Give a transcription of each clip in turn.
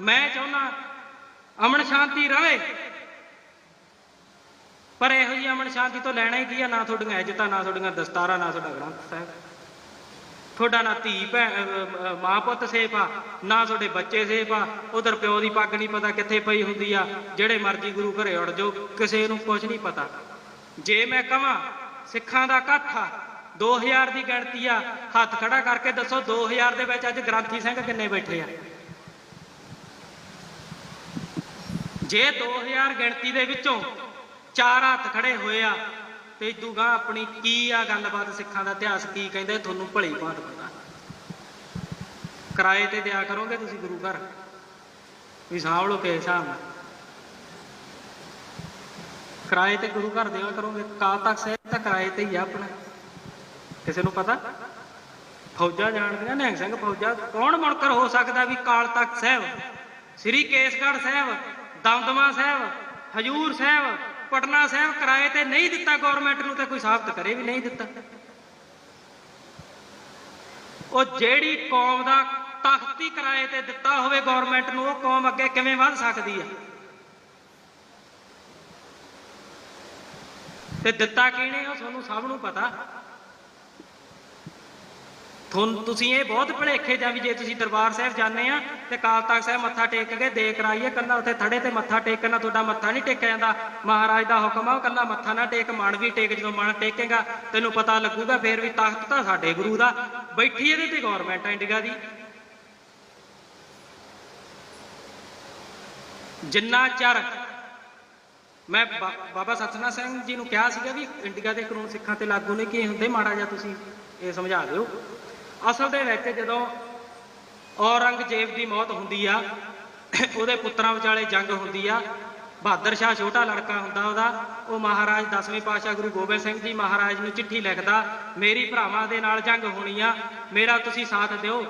ਮੈਂ ਚਾਹੁੰਦਾ ਅਮਨ ਸ਼ਾਂਤੀ ਰਵੇ। ਪਰ ਇਹੋ ਜੀ ਅਮਨ ਸ਼ਾਂਤੀ ਤੋਂ ਲੈਣਾ ਹੀ ਕੀ ਆ? ਨਾ ਤੁਹਾਡੀਆਂ ਇੱਜ਼ਤਾਂ, ਨਾ ਤੁਹਾਡੀਆਂ ਦਸਤਾਰਾਂ, ਨਾ ਤੁਹਾਡਾ ਗ੍ਰੰਥ ਸਾਹਿਬ। ਤੁਹਾਡਾ ਨਾ ਧੀ ਭੈਣ ਮਾਂ ਪੁੱਤ ਸੇਫ ਆ, ਨਾ ਤੁਹਾਡੇ ਬੱਚੇ ਸੇਫ ਆ। ਉਧਰ ਪਿਓ ਦੀ ਪੱਗ ਨਹੀਂ ਪਤਾ ਕਿੱਥੇ ਪਈ ਹੁੰਦੀ ਆ। ਜਿਹੜੇ ਮਰਜ਼ੀ ਗੁਰੂ ਘਰੇ ਉੜ ਜਾਓ, ਕਿਸੇ ਨੂੰ ਕੁਝ ਨਹੀਂ ਪਤਾ। ਜੇ ਮੈਂ ਕਹਾਂ ਸਿੱਖਾਂ ਦਾ ਇਕੱਠ ਆ 2000 ਦੀ ਗਿਣਤੀ ਆ, ਹੱਥ ਖੜਾ ਕਰਕੇ ਦੱਸੋ 2000 ਦੇ ਵਿੱਚ ਅੱਜ ਗ੍ਰੰਥੀ ਸਿੰਘ ਕਿੰਨੇ ਬੈਠੇ ਆ? ਜੇ 2000 ਗਿਣਤੀ ਦੇ ਵਿੱਚੋਂ ਚਾਰ ਹੱਥ ਖੜੇ ਹੋਏ ਆ, ਤੇ ਦੂਗਾ ਆਪਣੀ ਕੀ ਆ ਗੱਲਬਾਤ ਸਿੱਖਾਂ ਦਾ ਇਤਿਹਾਸ, ਕੀ ਕਹਿੰਦੇ, ਤੁਹਾਨੂੰ ਭਲੀ ਭਾਂਤ ਪਤਾ। ਕਿਰਾਏ ਤੇ ਦਿਆ ਕਰੋਗੇ ਤੁਸੀਂ ਗੁਰੂ ਘਰ? ਵੀ ਸਾਂਭ ਲਓ ਕਿਸੇ ਹਿਸਾਬ ਨਾਲ ਕਿਰਾਏ ਤੇ ਗੁਰੂ ਘਰ ਦਿਆ ਕਰੋਗੇ, ਕਾਲ ਤੱਕ ਸਾਹਿਬ ਤਾਂ ਕਿਰਾਏ ਤੇ ਹੀ ਆ ਆਪਣਾ। ਕਿਸੇ ਨੂੰ ਪਤਾ? ਫੌਜਾਂ ਜਾਣਦੀਆਂ ਨਿਹੰਗ ਸਿੰਘ ਫੌਜਾਂ। ਕੌਣ ਮੁਨਕਰ ਹੋ ਸਕਦਾ ਵੀ ਕਾਲ ਤਖਤ ਸਾਹਿਬ, ਸ੍ਰੀ ਕੇਸਗੜ੍ਹ ਸਾਹਿਬ ਦਮਦਮਾ ਸਾਹਿਬ, ਹਜੂਰ ਸਾਹਿਬ, ਪਟਨਾ ਸਾਹਿਬ ਕਿਰਾਏ ਤੇ ਨਹੀਂ ਦਿੱਤਾ ਗਵਰਨਮੈਂਟ ਨੂੰ ਤੇ ਕੋਈ ਸਾਬਤ ਕਰੇ ਵੀ ਨਹੀਂ ਦਿੱਤਾ। ਉਹ ਜਿਹੜੀ ਕੌਮ ਦਾ ਤਖਤ ਕਿਰਾਏ ਤੇ ਦਿੱਤਾ ਹੋਵੇ ਗਵਰਨਮੈਂਟ ਨੂੰ, ਉਹ ਕੌਮ ਅੱਗੇ ਕਿਵੇਂ ਵੱਧ ਸਕਦੀ ਹੈ ਤੇ ਦਿੱਤਾ ਕਿਹਨੇ ਉਹ ਤੁਹਾਨੂੰ ਸਭ ਨੂੰ ਪਤਾ। ਤੁਹਾਨੂੰ ਤੁਸੀਂ ਇਹ ਬਹੁਤ ਭਲੇਖੇ ਜਾਂ ਵੀ ਜੇ ਤੁਸੀਂ ਦਰਬਾਰ ਸਾਹਿਬ ਜਾਂਦੇ ਆ ਤੇ ਕਾਲ ਤਖਤ ਸਾਹਿਬ ਮੱਥਾ ਟੇਕ ਕੇ ਦੇ ਕਰਾਈਏ ਕੱਲਾ ਉੱਥੇ ਥੜੇ ਤੇ ਮੱਥਾ ਟੇਕਣ ਨਾਲ ਤੁਹਾਡਾ ਮੱਥਾ ਨਹੀਂ ਟੇਕਿਆ ਜਾਂਦਾ। ਮਹਾਰਾਜ ਦਾ ਹੁਕਮ ਆ, ਉਹ ਕੱਲਾ ਮੱਥਾ ਨਾ ਟੇਕ, ਮਨ ਵੀ ਟੇਕ, ਜਦੋਂ ਮਨ ਟੇਕੇਗਾ, ਤੈਨੂੰ ਪਤਾ ਲੱਗੂਗਾ, ਫੇਰ ਵੀ ਤਖਤ ਤਾਂ ਸਾਡੇ ਗੁਰੂ ਦਾ। ਬੈਠੀ ਇਹਦੇ ਤੇ ਗਵਰਨਮੈਂਟ ਇੰਡੀਆ ਦੀ। ਜਿੰਨਾ ਚਿਰ ਮੈਂ ਬਾਬਾ ਸਤਨਾਮ ਸਿੰਘ ਜੀ ਨੂੰ ਕਿਹਾ ਸੀਗਾ ਵੀ ਇੰਡੀਆ ਦੇ ਕਾਨੂੰਨ ਸਿੱਖਾਂ ਤੇ ਲਾਗੂ ਨਹੀਂ ਕੀ ਹੁੰਦੇ, ਮਾੜਾ ਜਿਹਾ ਤੁਸੀਂ ਇਹ ਸਮਝਾ ਦਿਓ। ਅਸਲ ਦੇ ਵਿੱਚ ਜਦੋਂ ਔਰੰਗਜ਼ੇਬ ਦੀ ਮੌਤ ਹੁੰਦੀ ਆ, ਉਹਦੇ ਪੁੱਤਰਾਂ ਵਿਚਾਲੇ ਜੰਗ ਹੁੰਦੀ ਆ, ਬਹਾਦਰ ਸ਼ਾਹ ਛੋਟਾ ਲੜਕਾ ਹੁੰਦਾ ਉਹਦਾ, ਉਹ ਮਹਾਰਾਜ ਦਸਵੇਂ ਪਾਤਸ਼ਾਹ ਗੁਰੂ ਗੋਬਿੰਦ ਸਿੰਘ ਜੀ ਮਹਾਰਾਜ ਨੂੰ ਚਿੱਠੀ ਲਿਖਦਾ, ਮੇਰੀ ਭਰਾਵਾਂ ਦੇ ਨਾਲ ਜੰਗ ਹੋਣੀ ਆ, ਮੇਰਾ ਤੁਸੀਂ ਸਾਥ ਦਿਓ।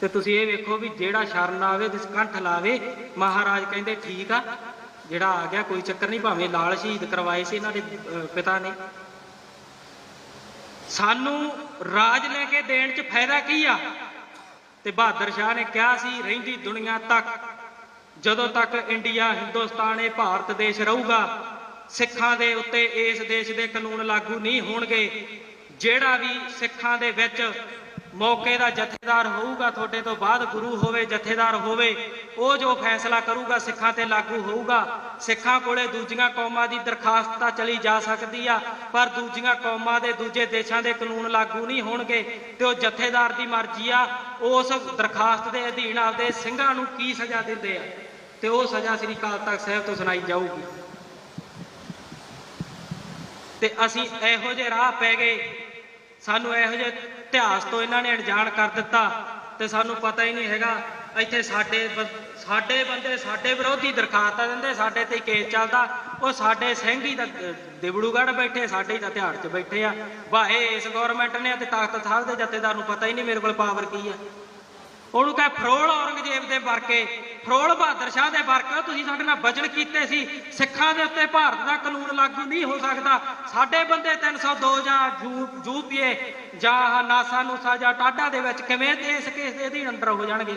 ਤੇ ਤੁਸੀਂ ਇਹ ਵੇਖੋ ਵੀ ਜਿਹੜਾ ਸ਼ਰਨ ਆਵੇ ਜਿਸ ਕੰਠ ਲਾਵੇ, ਮਹਾਰਾਜ ਕਹਿੰਦੇ ਠੀਕ ਆ, ਜਿਹੜਾ ਆ ਗਿਆ ਕੋਈ ਚੱਕਰ ਨਹੀਂ, ਭਾਵੇਂ ਲਾਲ ਸ਼ਹੀਦ ਕਰਵਾਏ ਸੀ ਇਹਨਾਂ ਦੇ ਪਿਤਾ ਨੇ। ਸਾਨੂੰ ਰਾਜ ਲੈ ਕੇ ਦੇਣ 'ਚ ਫਾਇਦਾ ਕੀ ਆ? ਤੇ ਬਹਾਦਰ ਸ਼ਾਹ ਨੇ ਕਿਹਾ ਸੀ, ਰਹਿੰਦੀ ਦੁਨੀਆ ਤੱਕ, ਜਦੋਂ ਤੱਕ ਇੰਡੀਆ, ਹਿੰਦੁਸਤਾਨ ਇਹ ਭਾਰਤ ਦੇਸ਼ ਰਹੂਗਾ, ਸਿੱਖਾਂ ਦੇ ਉੱਤੇ ਇਸ ਦੇਸ਼ ਦੇ ਕਾਨੂੰਨ ਲਾਗੂ ਨਹੀਂ ਹੋਣਗੇ, ਜਿਹੜਾ ਵੀ ਸਿੱਖਾਂ ਦੇ ਵਿੱਚ ਮੌਕੇ ਦਾ ਜਥੇਦਾਰ ਹੋਊਗਾ, ਤੁਹਾਡੇ ਤੋਂ ਬਾਅਦ ਗੁਰੂ ਹੋਵੇ, ਜਥੇਦਾਰ ਹੋਵੇ, ਉਹ ਜੋ ਫੈਸਲਾ ਕਰੂਗਾ ਸਿੱਖਾਂ ਤੇ ਲਾਗੂ ਹੋਊਗਾ। ਸਿੱਖਾਂ ਕੋਲੇ ਦੂਜੀਆਂ ਕੌਮਾਂ ਦੀ ਦਰਖਾਸਤ ਤਾਂ ਚਲੀ ਜਾ ਸਕਦੀ ਆ, ਪਰ ਦੂਜੀਆਂ ਕੌਮਾਂ ਦੇ ਦੂਜੇ ਦੇਸ਼ਾਂ ਦੇ ਕਾਨੂੰਨ ਲਾਗੂ ਨਹੀਂ ਹੋਣਗੇ ਤੇ ਉਹ ਜਥੇਦਾਰ ਦੀ ਮਰਜ਼ੀ ਆ, ਉਸ ਦਰਖਾਸਤ ਦੇ ਅਧੀਨ ਆਪਦੇ ਸਿੰਘਾਂ ਨੂੰ ਕੀ ਸਜ਼ਾ ਦਿੰਦੇ ਆ? ਤੇ ਉਹ ਸਜ਼ਾ ਸ੍ਰੀ ਅਕਾਲ ਤਖਤ ਸਾਹਿਬ ਤੋਂ ਸੁਣਾਈ ਜਾਊਗੀ। ਤੇ ਅਸੀਂ ਇਹੋ ਜਿਹੇ ਰਾਹ ਪੈ ਗਏ। ਸਾਨੂੰ ਇਹੋ ਜਿਹੇ ਇਤਿਹਾਸ ਤੋਂ ਇਹਨਾਂ ਨੇ ਅਣਜਾਣ ਕਰ ਦਿੱਤਾ ਤੇ ਸਾਨੂੰ ਪਤਾ ਹੀ ਨਹੀਂ ਹੈਗਾ ਇੱਥੇ ਸਾਡੇ ਸਾਡੇ ਬੰਦੇ ਸਾਡੇ ਵਿਰੋਧੀ ਦਰਖਾਸਤਾਂ ਦਿੰਦੇ ਸਾਡੇ ਤੇ ਕੇਸ ਚੱਲਦਾ ਉਹ ਸਾਡੇ ਸਿੰਘ ਹੀ ਤਾਂ ਅਹ, ਬੈਠੇ ਸਾਡੇ ਹੀ ਤਾਂ ਤਿਹਾੜ 'ਚ ਬੈਠੇ ਆ। ਵਾਹੇ ਇਸ ਗਵਰਨਮੈਂਟ ਨੇ ਤੇ ਤਾਕਤ ਸਾਹਿਬ ਦੇ ਜਥੇਦਾਰ ਨੂੰ ਪਤਾ ਹੀ ਨਹੀਂ ਮੇਰੇ ਕੋਲ ਪਾਵਰ ਕੀ ਆ। ਉਹਨੂੰ ਕਹੇ ਫਰੋਲ ਔਰੰਗਜ਼ੇਬ ਦੇ ਵਰਕੇ ਫਰੋਲ ਬਹਾਦਰ ਸ਼ਾਹ ਦੇ ਵਰਕ ਤੁਸੀਂ ਸਾਡੇ ਨਾਲ ਵਚਨ ਕੀਤੇ ਸੀ, ਸਿੱਖਾਂ ਦੇ ਉੱਤੇ ਭਾਰਤ ਦਾ ਕਾਨੂੰਨ ਲਾਗੂ ਨਹੀਂ ਹੋ ਸਕਦਾ। ਸਾਡੇ ਬੰਦੇ 302 ਜਾਂ ਜੂ ਜਾਂ ਨਾਸਾ ਨੂਸਾ ਜਾਂ ਟਾਡਾ ਦੇ ਵਿੱਚ ਕਿਵੇਂ ਤੇ ਕੇਸ ਦੇ ਅਧੀਨ ਅੰਦਰ ਹੋ ਜਾਣਗੇ?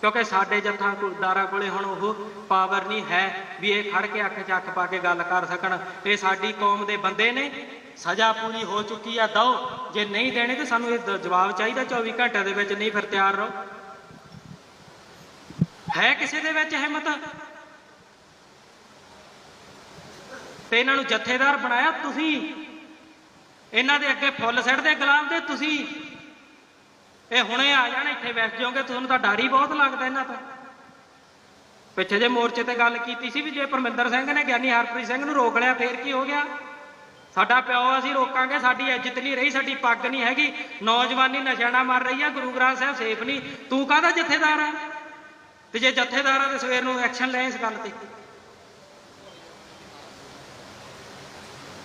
ਕਿਉਂਕਿ ਸਾਡੇ ਜੱਥਾਂ ਕੁਲਦਾਰਾਂ ਕੋਲੇ ਹੁਣ ਉਹ ਪਾਵਰ ਨਹੀਂ ਹੈ ਵੀ ਇਹ ਖੜ ਕੇ ਅੱਖ ਚੱਕ ਪਾ ਕੇ ਗੱਲ ਕਰ ਸਕਣ। ਇਹ ਸਾਡੀ ਕੌਮ ਦੇ ਬੰਦੇ ਨੇ। ਸਜ਼ਾ ਪੂਰੀ ਹੋ ਚੁੱਕੀ ਆ ਦਓ ਜੇ ਨਹੀਂ ਦੇਣੇ ਤੇ ਸਾਨੂੰ ਇਹ ਜਵਾਬ ਚਾਹੀਦਾ 24 ਘੰਟਿਆਂ ਦੇ ਵਿੱਚ, ਨਹੀਂ ਫਿਰ ਤਿਆਰ ਰਹੋ। ਹੈ ਕਿਸੇ ਦੇ ਵਿੱਚ ਹਿੰਮਤ? ਤੇ ਇਹਨਾਂ ਨੂੰ ਜਥੇਦਾਰ ਬਣਾਇਆ ਤੁਸੀਂ। ਇਹਨਾਂ ਦੇ ਅੱਗੇ ਫੁੱਲ ਸਿੱਟਦੇ ਗੁਲਾਮ ਦੇ ਤੁਸੀਂ। ਇਹ ਹੁਣੇ ਆ ਜਾਣ, ਇੱਥੇ ਬੈਠ ਜਾਓਗੇ, ਤੁਹਾਨੂੰ ਤਾਂ ਡਰ ਹੀ ਬਹੁਤ ਲੱਗਦਾ ਇਹਨਾਂ ਤੋਂ। ਪਿੱਛੇ ਜੇ ਮੋਰਚੇ ਤੇ ਗੱਲ ਕੀਤੀ ਸੀ ਵੀ ਜੇ ਪਰਮਿੰਦਰ ਸਿੰਘ ਨੇ ਗਿਆਨੀ ਹਰਪ੍ਰੀਤ ਸਿੰਘ ਨੂੰ ਰੋਕ ਲਿਆ, ਫੇਰ ਕੀ ਹੋ ਗਿਆ? ਸਾਡਾ ਪਿਓ ਅਸੀਂ ਰੋਕਾਂਗੇ, ਸਾਡੀ ਇੱਜ਼ਤ ਨਹੀਂ ਰਹੀ, ਸਾਡੀ ਪੱਗ ਨਹੀਂ ਹੈਗੀ, ਨੌਜਵਾਨੀ ਨਸ਼ਿਆਂ ਨਾਲ ਮਰ ਰਹੀ ਆ, ਗੁਰੂ ਗ੍ਰੰਥ ਸਾਹਿਬ ਸੇਫ ਨਹੀਂ। ਤੂੰ ਕਾਹਦਾ ਜਥੇਦਾਰ ਆ? ਤੇ ਜੇ ਜਥੇਦਾਰਾਂ ਆ ਤੇ ਸਵੇਰ ਨੂੰ ਐਕਸ਼ਨ ਲੈ ਇਸ ਗੱਲ ਤੇ।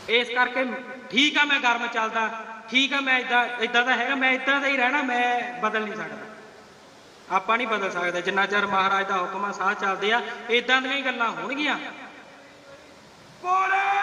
ਇਸ ਕਰਕੇ ਠੀਕ ਆ ਮੈਂ ਗਰਮ ਚੱਲਦਾ, ਠੀਕ ਆ ਮੈਂ ਇਦਾਂ ਇਦਾਂ ਦਾ ਹੈਗਾ, ਮੈਂ ਇਦਾਂ ਦਾ ਹੀ ਰਹਿਣਾ, ਮੈਂ ਬਦਲ ਨਹੀਂ ਸਕਦਾ। ਆਪਾਂ ਨਹੀਂ ਬਦਲ ਸਕਦੇ, ਜਿੰਨਾ ਚਿਰ ਮਹਾਰਾਜ ਦਾ ਹੁਕਮ ਆ, ਸਾਹ ਚੱਲਦੇ ਆ ਇਦਾਂ ਦੀਆਂ ਹੀ ਗੱਲਾਂ ਹੋਣਗੀਆਂ। ਬੋਲੇ!